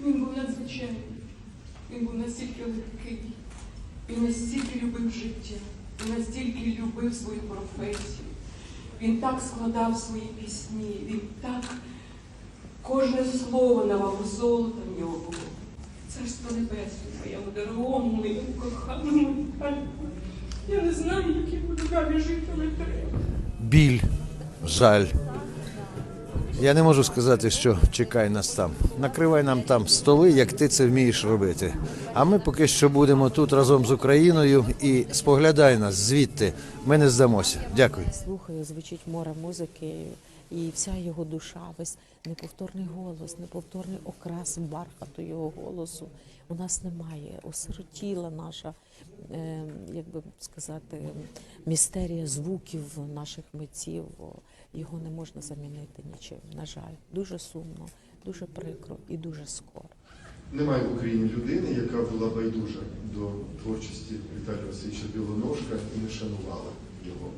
Він був надзвичайний. Він був настільки легкий. Він настільки любив життя, він настільки любив свою професію. Він так складав свої пісні, він так кожне слово на вагу золота в нього було. Царство небесне, моєму дорогому, моєму коханому. Я не знаю, як я буду далі жити, але треба. біль, жаль. Я не можу сказати, що чекай нас там. Накривай нам там столи, як ти це вмієш робити. А ми поки що будемо тут разом з Україною і споглядай нас звідти. Ми не здамося. Дякую. Слухаю, звучить море музики, і вся його душа, весь неповторний голос, неповторний окрас бархату його голосу. У нас немає. Осиротіла наша, е, як би сказати, містерія звуків наших митців. Його не можна замінити нічим. На жаль, дуже сумно, дуже прикро і дуже скоро. Немає в Україні людини, яка була байдужа до творчості Віталія Васильовича Білоножка і не шанувала його.